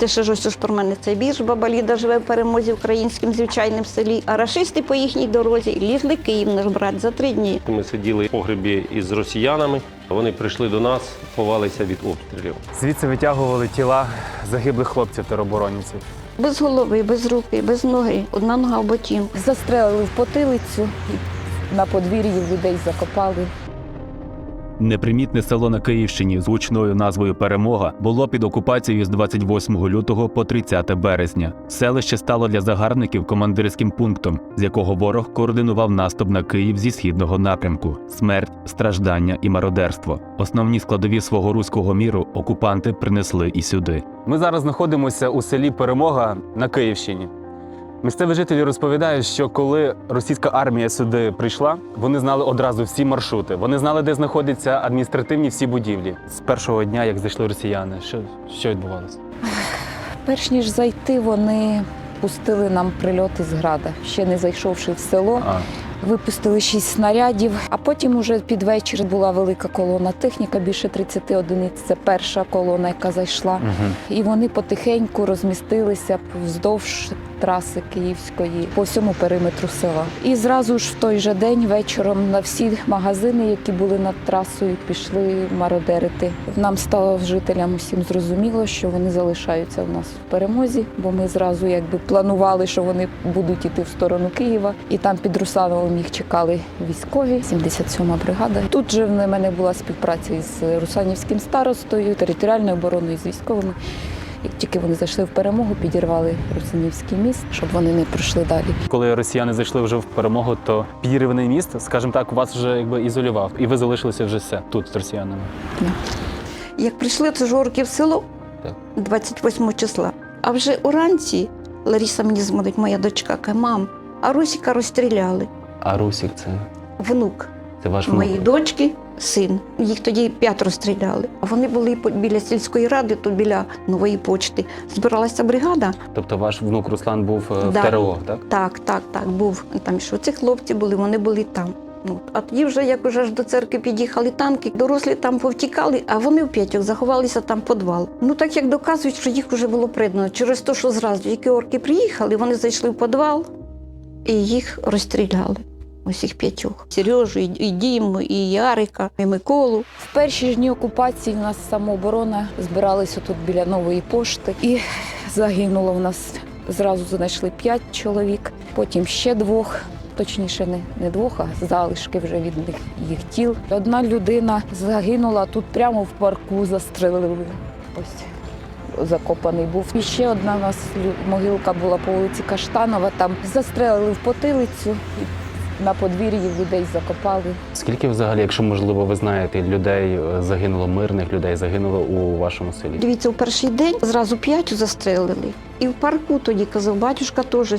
Це ще ж ось ж про мене цей вірш. Баба Ліда живе в перемозі в українському звичайному селі. А рашисти по їхній дорозі лізли Київ наш брат за три дні. Ми сиділи в погребі із росіянами. Вони прийшли до нас, ховалися від обстрілів. Звідси витягували тіла загиблих хлопців тероборонівців. Без голови, без руки, без ноги. Одна нога в ботинку. Застрелили в потилицю, на подвір'ї людей закопали. Непримітне село на Київщині з гучною назвою Перемога було під окупацією з 28 лютого по 30 березня. Селище стало для загарбників командирським пунктом, з якого ворог координував наступ на Київ зі східного напрямку: смерть, страждання і мародерство. Основні складові свого руського міру окупанти принесли і сюди. Ми зараз знаходимося у селі Перемога на Київщині. Місцеві жителі розповідають, що коли російська армія сюди прийшла, вони знали одразу всі маршрути. Вони знали, де знаходяться адміністративні всі будівлі. З першого дня, як зайшли росіяни, що, що відбувалося? Перш ніж зайти, вони пустили нам прильоти з града, ще не зайшовши в село. А, Випустили шість снарядів, а потім уже під вечір була велика колона техніка, більше 30 одиниць. Це перша колона, яка зайшла. угу. І вони потихеньку розмістилися вздовж траси Київської по всьому периметру села. І зразу ж в той же день вечором на всі магазини, які були над трасою, пішли мародерити. Нам стало жителям усім зрозуміло, що вони залишаються в нас в перемозі, бо ми зразу якби планували, що вони будуть іти в сторону Києва, і там під Русановим їх чекали військові. 77-ма бригада. Тут же в мене була співпраця із Русанівським старостою, територіальною обороною з військовими. Як тільки вони зайшли в перемогу, підірвали Русинівський міст, щоб вони не пройшли далі. Коли росіяни зайшли вже в перемогу, то підірваний міст, скажімо так, вас вже якби ізолював, і ви залишилися вже все тут з росіянами. Як прийшли це жорки в село Так. 28 числа. А вже уранці Лариса мені дзвонить, моя дочка, каже, мам, а Русіка розстріляли. А Русік це, Внук це ваш моєї дочки, син. Їх тоді п'ятеро стріляли. А вони були біля сільської ради, тут біля нової почти. Збиралася бригада. Тобто ваш внук Руслан був е, в ТРО, так? Так, так, так, був. Там що ці хлопці були, вони були там. Ну, а тоді вже як уже ж до церкви під'їхали танки, дорослі там повтікали, а вони в п'ятьох заховалися там підвал. Ну так як доказують, що їх вже було придано. Через те, що зразу, які орки приїхали, вони зайшли в підвал і їх розстріляли. Усіх п'ятьох. Сережу, і, Діму, і Ярика, і Миколу. В перші ж дні окупації в нас самооборона збиралися тут біля нової пошти, і загинуло в нас зразу знайшли п'ять чоловік, потім ще двох. Точніше, не, не двох, а залишки вже від них їх тіл. Одна людина загинула тут прямо в парку, застрелили. Ось закопаний був. І ще одна у нас могилка була по вулиці Каштанова. Там застрелили в потилицю, на подвір'ї людей закопали. Скільки взагалі, якщо можливо, ви знаєте, людей е, загинуло, мирних людей загинуло у вашому селі? Дивіться, у перший день зразу п'ять застрелили. І в парку тоді казав, батюшка теж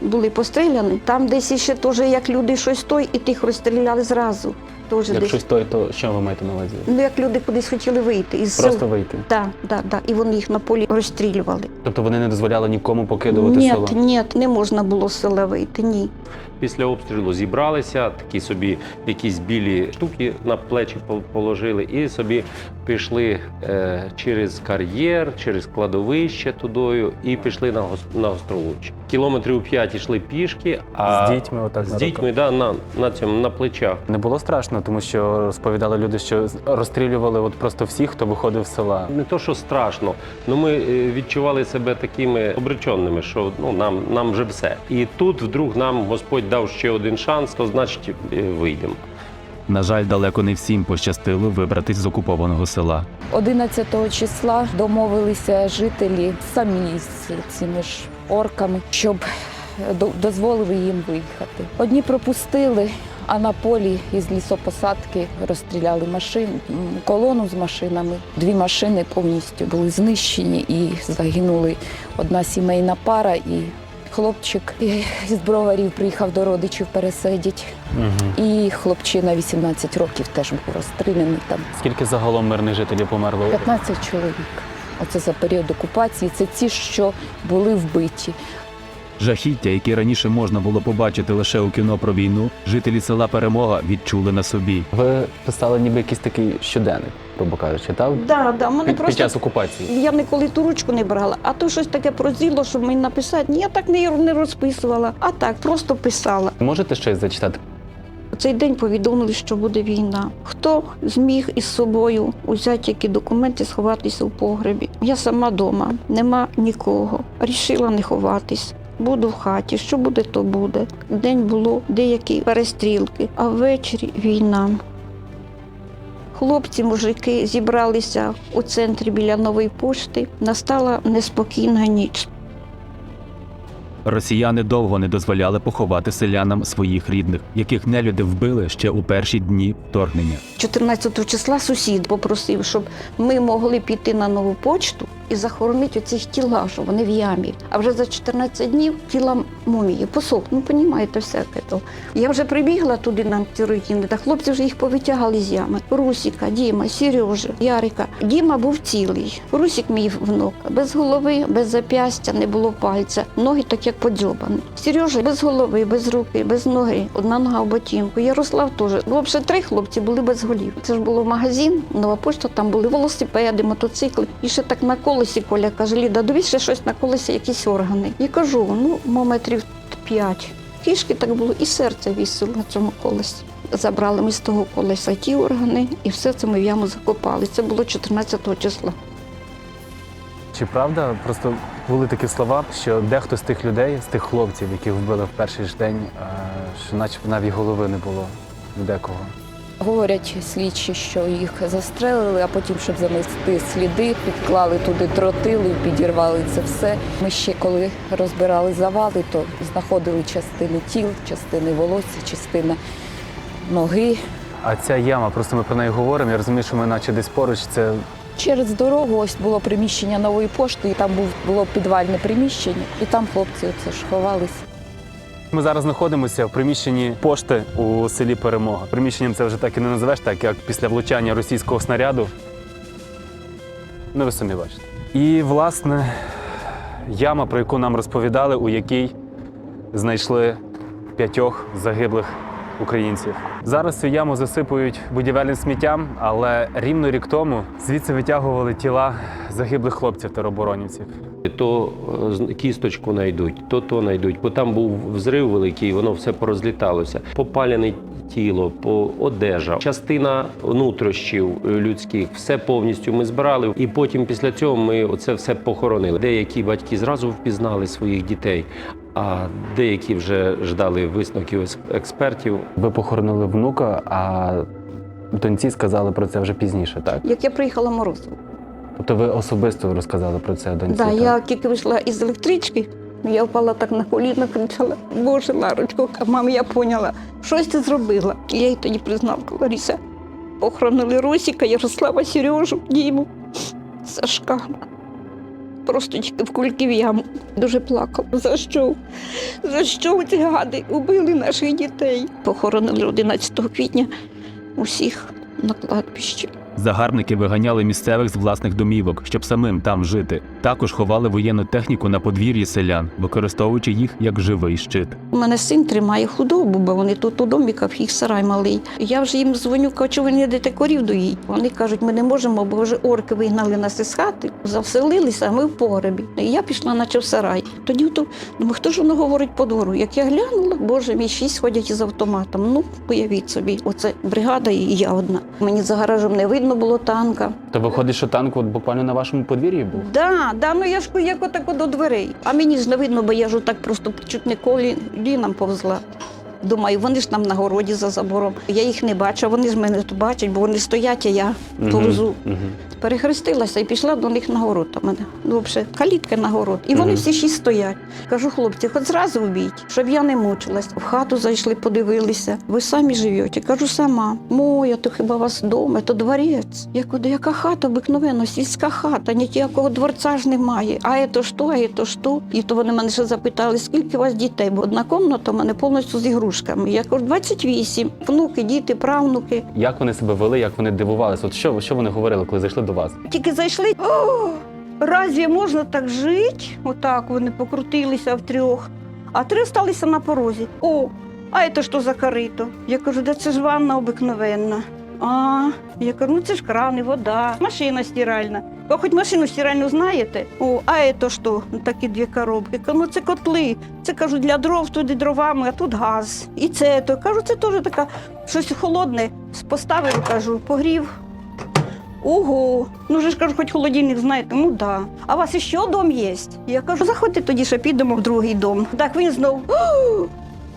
були постріляні. Там десь іще теж як люди щось той, і тих розстріляли зразу. Теж Як десь. щось той, то що ви маєте на увазі? Ну як люди кудись хотіли вийти із Просто вийти. Так, так, так. І вони їх на полі розстрілювали. Тобто вони не дозволяли нікому покидувати Ні, село? ні, не можна було з села вийти. Ні. Після обстрілу зібралися, такі собі якісь білі штуки на плечі пол- положили, і собі пішли е, через кар'єр, через кладовище тудою, і пішли на, на Гостролуч. Кілометрів п'ять йшли пішки, а З дітьми отак з на дітьми да, на, на цьому на плечах. Не було страшно, тому що розповідали люди, що розстрілювали от просто всіх, хто виходив з села. Не то, що страшно, але ми е, відчували себе такими обреченими, що ну нам, нам вже все. І тут вдруг нам Господь дав ще один шанс, то значить е, вийдемо. На жаль, далеко не всім пощастило вибратись з окупованого села. 11 числа домовилися жителі самі з цими ж орками, щоб до- дозволили їм виїхати. Одні пропустили, а на полі із лісопосадки розстріляли машин, колону з машинами. Дві машини повністю були знищені і загинули одна сімейна пара і. Хлопчик з броварів приїхав до родичів пересидіть, Угу. і хлопчина 18 років теж був розстріляний там. Скільки загалом мирних жителів померло? 15 чоловік. Оце за період окупації. Це ті, що були вбиті. Жахіття, які раніше можна було побачити лише у кіно про війну, жителі села Перемога відчули на собі. Ви писали ніби якийсь такий щоденник. Грубо кажучи, так? Да, да, мене Під, просто під час окупації. Я ніколи ту ручку не брала, а то щось таке прозіло, щоб мені написати. Ні, я так не, не розписувала, а так просто писала. Можете щось зачитати? У цей день повідомили, що буде війна. Хто зміг із собою взяти які документи, сховатися у погребі? Я сама вдома, нема нікого. Рішила не ховатись. Буду в хаті, що буде, то буде. День було деякі перестрілки, а ввечері війна. Хлопці, мужики зібралися у центрі біля нової пошти. Настала неспокійна ніч. Росіяни довго не дозволяли поховати селянам своїх рідних, яких нелюди вбили ще у перші дні вторгнення. 14 числа сусід попросив, щоб ми могли піти на нову почту і захоронити оці тіла, що вони в ямі. А вже за 14 днів тіла мумії посох. Ну, розумієте, всяке то. Я вже прибігла туди на ці руїни, та хлопці вже їх повитягали з ями. Русіка, Діма, Сережа, Ярика. Діма був цілий. Русік мій внук. Без голови, без запястя, не було пальця. Ноги так як подзьобані. Сережа без голови, без руки, без ноги, одна нога в ботинку. Ярослав теж. Взагалі три хлопці були без голів. Це ж було магазин, нова пошта, там були велосипеди, мотоцикли. І ще так на колесі Коля каже, Ліда, довіз щось на колесі, якісь органи. І кажу, ну, мо метрів п'ять. Кішки так було, і серце вісило на цьому колесі. Забрали ми з того колеса ті органи, і все це ми в яму закопали. Це було 14 числа. Чи правда просто були такі слова, що дехто з тих людей, з тих хлопців, яких вбили в перший ж день, е, що начебто навіть голови не було декого? Говорять слідчі, що їх застрелили, а потім, щоб замести сліди, підклали туди тротили, підірвали це все. Ми ще коли розбирали завали, то знаходили частини тіл, частини волосся, частина ноги. А ця яма, просто ми про неї говоримо. Я розумію, що ми наче десь поруч. Це Через дорогу ось було приміщення нової пошти, і там було підвальне приміщення, і там хлопці оце ж ховалися. Ми зараз знаходимося в приміщенні пошти у селі Перемога. Приміщенням це вже так і не називеш, так як після влучання російського снаряду. Ну, ви самі бачите. І, власне, яма, про яку нам розповідали, у якій знайшли п'ятьох загиблих українців. Зараз цю яму засипують будівельним сміттям, але рівно рік тому звідси витягували тіла загиблих хлопців тероборонівців. То е, з- кісточку знайдуть, то то знайдуть, бо там був взрив великий, воно все порозліталося. Попалене тіло, по одежа, частина нутрощів е, людських, все повністю ми збирали. І потім після цього ми це все похоронили. Деякі батьки зразу впізнали своїх дітей, а деякі вже ждали висновків експертів. Ви похоронили внука, а доньці сказали про це вже пізніше, так? Як я приїхала Морозово. Тобто ви особисто розказали про це доньці? Да, так? я тільки вийшла із електрички, я впала так на коліна, кричала, Боже, Ларочко, мам, я поняла, щось ти зробила. І я їй тоді признала, Лариса, охоронили Росіка, Ярослава, Сережу, Діму, Сашка. Просто тільки в кульки в яму. Дуже плакала. За що? За що ці гади убили наших дітей? Похоронили 11 квітня усіх на кладбищі. Загарбники виганяли місцевих з власних домівок, щоб самим там жити. Також ховали воєнну техніку на подвір'ї селян, використовуючи їх як живий щит. У мене син тримає худобу, бо вони тут у доміках, їх сарай малий. Я вже їм дзвоню, кажу, «Чого ви не йдете корів доїть. Вони кажуть, ми не можемо, бо вже орки вигнали нас із хати, завселилися, а ми в погребі. І я пішла, наче в сарай. Тоді то, думаю, хто ж воно говорить по двору? Як я глянула, боже мій, шість ходять із автоматом. Ну, уявіть собі, оце бригада і я одна. Мені за гаражем не видно було танка. То виходить, що танк от буквально на вашому подвір'ї був? Да, да, ну я ж як отако до дверей. А мені ж не видно, бо я ж отак просто чуть не коліном повзла. Думаю, вони ж там на городі за забором. Я їх не бачу, вони ж мене тут бачать, бо вони стоять, а я повзу. Угу. Перехрестилася і пішла до них на город. У мене ну, взагалі, калітка на город. І вони всі шість стоять. Кажу, хлопці, хоч зразу вбіть, щоб я не мучилась. В хату зайшли, подивилися. Ви самі живете? Кажу, сама. Моя, то хіба у вас вдома, то дворець. Я кажу, яка хата обикновенно, сільська хата, ніякого дворця ж немає. А це що, а це що? І то вони мене ще запитали, скільки у вас дітей? Бо одна кімната у мене повністю з ігрушками. Я кажу, 28. Внуки, діти, правнуки. Як вони себе вели, як вони дивувалися? От що, що вони говорили, коли зайшли до вас? Тільки зайшли. О, разві можна так жити? Отак вони покрутилися втрьох, а три сталися на порозі. О, а це що за корито? Я кажу, де це ж ванна обикновенна. А, я кажу, ну це ж крани, вода, машина стиральна. Ви хоч машину стиральну знаєте? О, а це що? Ну, Такі дві коробки. Кажу, ну це котли. Це кажу для дров, туди дровами, а тут газ. І це то. Кажу, це теж така щось холодне. Поставив, кажу, погрів. Ого, ну же ж кажу, хоч холодильник знаєте, ну да. А у вас ще дом є? Я кажу, заходьте тоді ще підемо в другий дом. Так він знов. «О,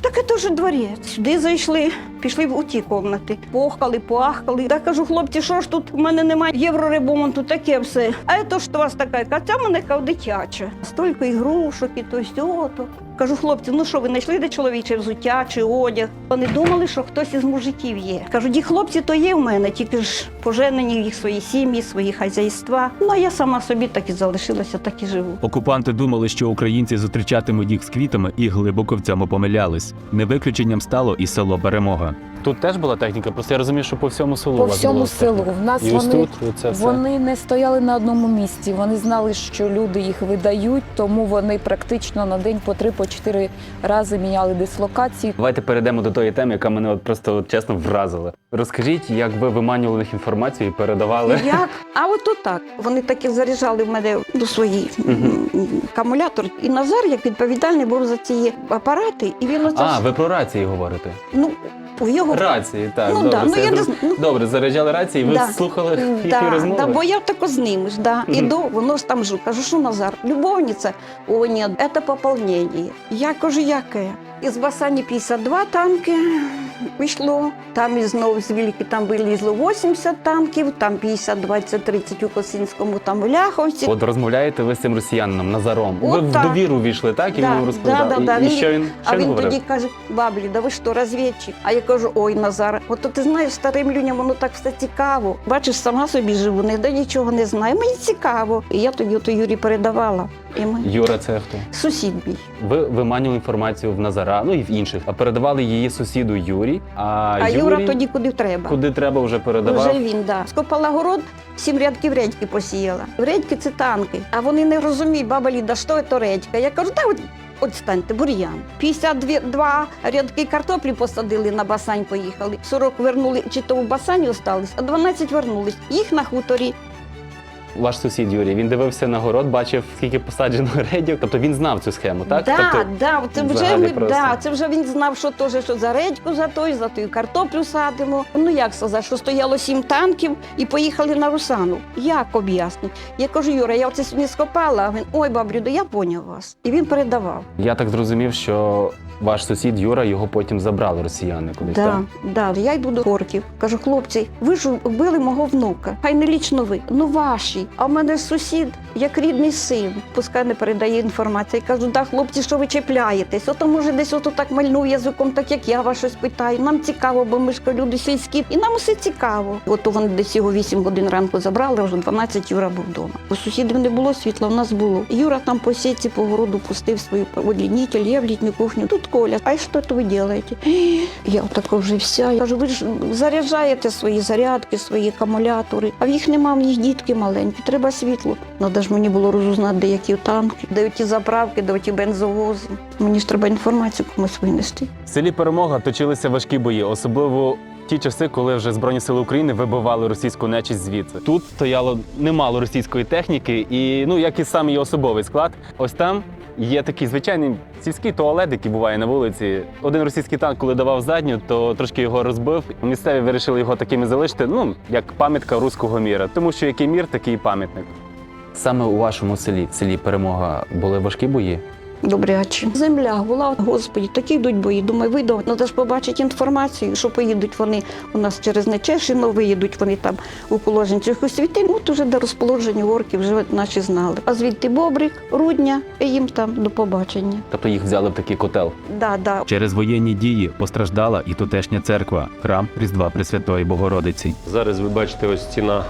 Так це ж дворець. Сюди зайшли, пішли в у ті кімнати. Похкали, поахкали. Так кажу, хлопці, що ж тут? У мене немає євроремонту, таке все. А це ж у вас така, яка ця мене яка дитяча. Стільки ігрушок і то сьо, то. Кажу, хлопці, ну що, ви знайшли де чоловіче взуття чи одяг? Вони думали, що хтось із мужиків є. Кажу, ті хлопці то є в мене, тільки ж поженені в їх свої сім'ї, свої хазяйства. Ну а я сама собі так і залишилася, так і живу. Окупанти думали, що українці зустрічатимуть їх з квітами і глибоко в цьому помилялись. Не виключенням стало і село Перемога. Тут теж була техніка, просто я розумію, що по всьому селу. По у всьому селу. В нас І ось вони, тут це все. вони не стояли на одному місці. Вони знали, що люди їх видають, тому вони практично на день по три, по чотири рази міняли дислокації. Давайте перейдемо до тої теми, яка мене от просто от, чесно вразила. Розкажіть, як ви виманювали їх інформацію і передавали. Як? А от так. Вони таки заряджали в мене до свої акумулятор. І Назар, як відповідальний, був за ці апарати, і він оце А, ви про рації говорите? ну, у його Рації, так. Ну, добре, да, ну, я я не ну. Добре, заряджали рації, ви Да. слухали їхні розмови? да, бо я тако з ними ж, да. Мгм. Іду, воно ж там жу. Кажу, що Назар, любовниця? О, ні, це поповнення. Я кажу, яке? Із Басані 52 танки вийшло, там і знову з Вільки там вилізло 80 танків, там 50, 20, 30 у Косинському, там у Ляховці. От розмовляєте ви з цим росіянином Назаром. ви От в довіру війшли, так? І Да, він вам розповідав. да, да, да. І, і Він- що він, що А він він тоді каже: баблі, да ви що, розвідчик? А я кажу, ой, Назар, от то ти знаєш, старим людям воно так все цікаво. Бачиш, сама собі живу, ніде нічого не знаю. Мені цікаво. І я тоді ото Юрі передавала. І ми... Юра, це хто? Сусід мій. Ви виманювали інформацію в Назара, ну і в інших, а передавали її сусіду Юрі. А, А Юра тоді куди треба. куди треба вже передавав. Вже він, да. Скопала город, сім рядків редьки посіяла. Редьки це танки. А вони не розуміють, баба Ліда, що це редька. Я кажу, та от, от станьте, бур'ян. 52 рядки картоплі посадили, на басань поїхали. 40 вернули, чи то в басані остались, а 12 вернулись. Їх на хуторі. Ваш сусід Юрій, він дивився на город, бачив, скільки посаджено редьок. Тобто він знав цю схему, так? Да, тобто, да, це вже ми, просто. да, це вже він знав, що теж що за редьку, за той, за ту картоплю садимо. Ну як сказати, що стояло сім танків і поїхали на Русану. Як об'яснити? Я кажу, Юра, я оце сьогодні скопала. А він, ой, бабрю, да я поняв вас. І він передавав. я так зрозумів, що ваш сусід Юра його потім забрали росіяни кудись. Да, так? да. Я йду до Хорків. Кажу, хлопці, ви ж вбили мого внука. Хай не лічно ви, ну ваші. А в мене сусід, як рідний син. Пускай не передає інформацію. Я кажу, да, хлопці, що ви чіпляєтесь? Ото може десь ото так мальнув язиком, так як я вас щось питаю. Нам цікаво, бо ми ж люди сільські, і нам усе цікаво. Ото вони десь його 8 годин ранку забрали, вже 12 Юра був вдома. У сусідів не було світла, в нас було. Юра там по сітці, по городу пустив свою удлінитель, я в літню кухню. Тут Коля, а це ви робите? Я отако вже вся. Я кажу, ви ж заряджаєте свої зарядки, свої акумулятори, а в їх нема, в них дітки маленькі, треба світло. Надо ж мені було розузнати, де які танки, де ті заправки, де ті бензовози. Мені ж треба інформацію комусь винести. В селі Перемога точилися важкі бої, особливо ті часи, коли вже Збройні сили України вибивали російську нечість звідси. Тут стояло немало російської техніки, і ну як і сам її особовий склад. Ось там є такий звичайний сільський туалет, який буває на вулиці. Один російський танк, коли давав задню, то трошки його розбив. Місцеві вирішили його такими залишити. Ну як пам'ятка руського міра, тому що який мір, такий пам'ятник. Саме у вашому селі, в селі Перемога, були важкі бої. Добряче. Земля була, господі, такі йдуть бої. Думаю, вийду, треба ж побачити інформацію, що поїдуть вони у нас через Нечешино, виїдуть вони там у Положенцях у світи. От уже до розположення орків вже наші знали. А звідти Бобрик, Рудня, і їм там до побачення. Тобто їх взяли в такий котел. Да, да. Через воєнні дії постраждала і тутешня церква, храм Різдва Пресвятої Богородиці. Зараз ви бачите, ось стіна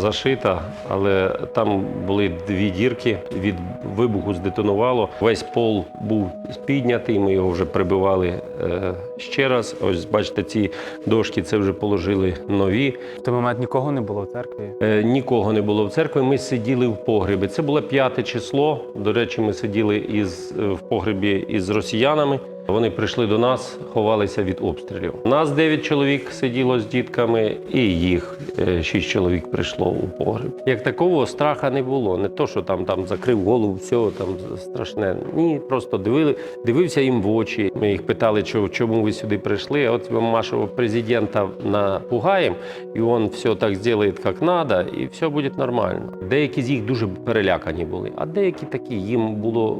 зашита, але там були дві дірки. Від вибуху здетонувало. Весь пол був піднятий. Ми його вже прибивали е, ще раз. Ось бачите, ці дошки це вже положили нові. В той момент нікого не було в церкві. Е, Нікого не було в церкві. Ми сиділи в погребі. Це було п'яте число. До речі, ми сиділи із е, в погребі із росіянами. Вони прийшли до нас, ховалися від обстрілів. Нас 9 чоловік сиділо з дітками, і їх 6 чоловік прийшло у погреб. Як такого страха не було. Не то, що там, там закрив голову, все там страшне. Ні, просто дивили, дивився їм в очі. Ми їх питали, чому ви сюди прийшли. А от ми нашого президента напугаємо, і він все так зробить, як треба, і все буде нормально. Деякі з їх дуже перелякані були, а деякі такі їм було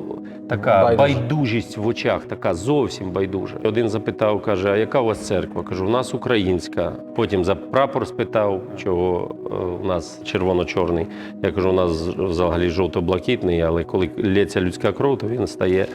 така байдужість в очах, така зовсім байдужа. Один запитав, каже: а яка у вас церква? Кажу, у нас українська. Потім за прапор спитав, чого е, у нас червоно-чорний. Я кажу, у нас взагалі жовто-блакитний, але коли лється людська кров, то він стає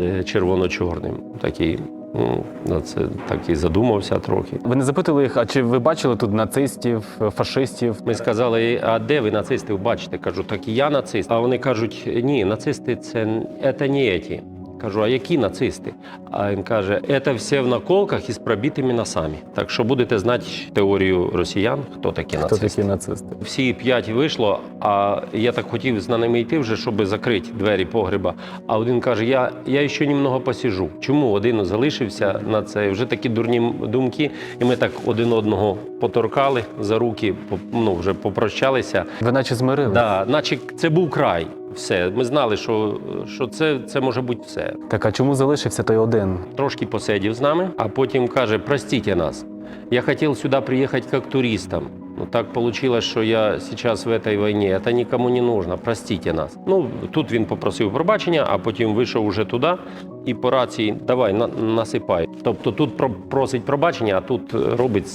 е, червоно-чорним. Такий, ну, на це так і задумався трохи. Ви не запитали їх, а чи ви бачили тут нацистів, фашистів? Ми сказали, а де ви нацистів бачите? Кажу, так і я нацист. А вони кажуть, ні, нацисти це, це не ті. Кажу, а які нацисти? А він каже, це все в наколках із пробитими носами. Так що будете знати теорію росіян, хто такі Хто нацисти. такі нацисти? Всі п'ять вийшло, а я так хотів з ними йти вже, щоб закрити двері погреба. А один каже: Я, я ще немного посіжу. Чому один залишився на це? Вже такі дурні думки, і ми так один одного поторкали за руки, ну вже попрощалися. Ви наче змирили? Да, наче це був край. Все, ми знали, що, що це, це може бути все. Так а чому залишився той один? Трошки посидів з нами, а потім каже: Простіть нас. Я хотів сюди приїхати як туристом. Но так получилось, что я сейчас в этой войне. Это никому не нужно. Простите нас. Ну тут він попросив пробачення, а потім вийшов уже туди і по рації давай на, насипай. Тобто тут про- просить пробачення, а тут е, робить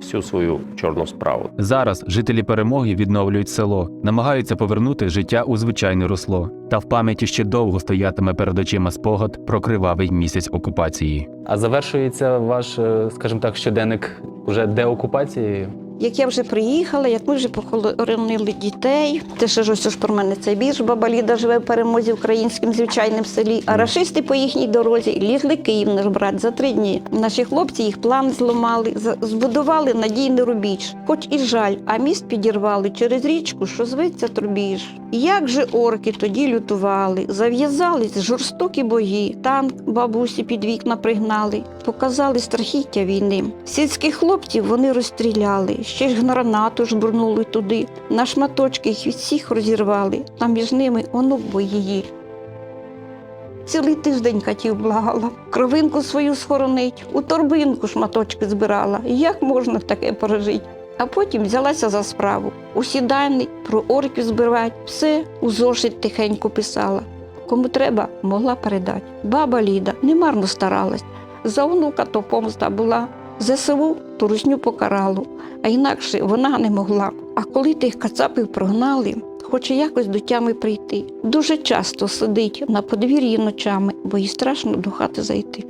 всю свою чорну справу. Зараз жителі перемоги відновлюють село, намагаються повернути життя у звичайне русло. Та в пам'яті ще довго стоятиме перед очима спогад про кривавий місяць окупації. А завершується ваш, е, скажімо так, щоденник уже деокупацією? Як я вже приїхала, як ми вже похоронили дітей, це ще ж ось про мене цей вірш. Баба Ліда живе в перемозі в українському звичайному селі. А рашисти по їхній дорозі лізли Київ наш брат за три дні. Наші хлопці їх план зламали, збудували надійний рубіж. Хоч і жаль, а міст підірвали через річку, що зветься Трубіж. Як же орки тоді лютували, зав'язались жорстокі бої, танк бабусі під вікна пригнали, показали страхіття війни. Сільських хлопців вони розстріляли, ще ж гранату жбурнули туди, на шматочки їх від всіх розірвали, а між ними онук бо її. Цілий тиждень катів благала, кровинку свою схоронить, у торбинку шматочки збирала. Як можна таке пережити? А потім взялася за справу. Усі дані про орків збирати, все у зошит тихенько писала. Кому треба, могла передати. Баба Ліда немарно старалась. За онука то помста була. ЗСУ ту русню покарало, а інакше вона не могла. А коли тих кацапів прогнали, хоче якось до тями прийти. Дуже часто сидить на подвір'ї ночами, бо їй страшно до хати зайти.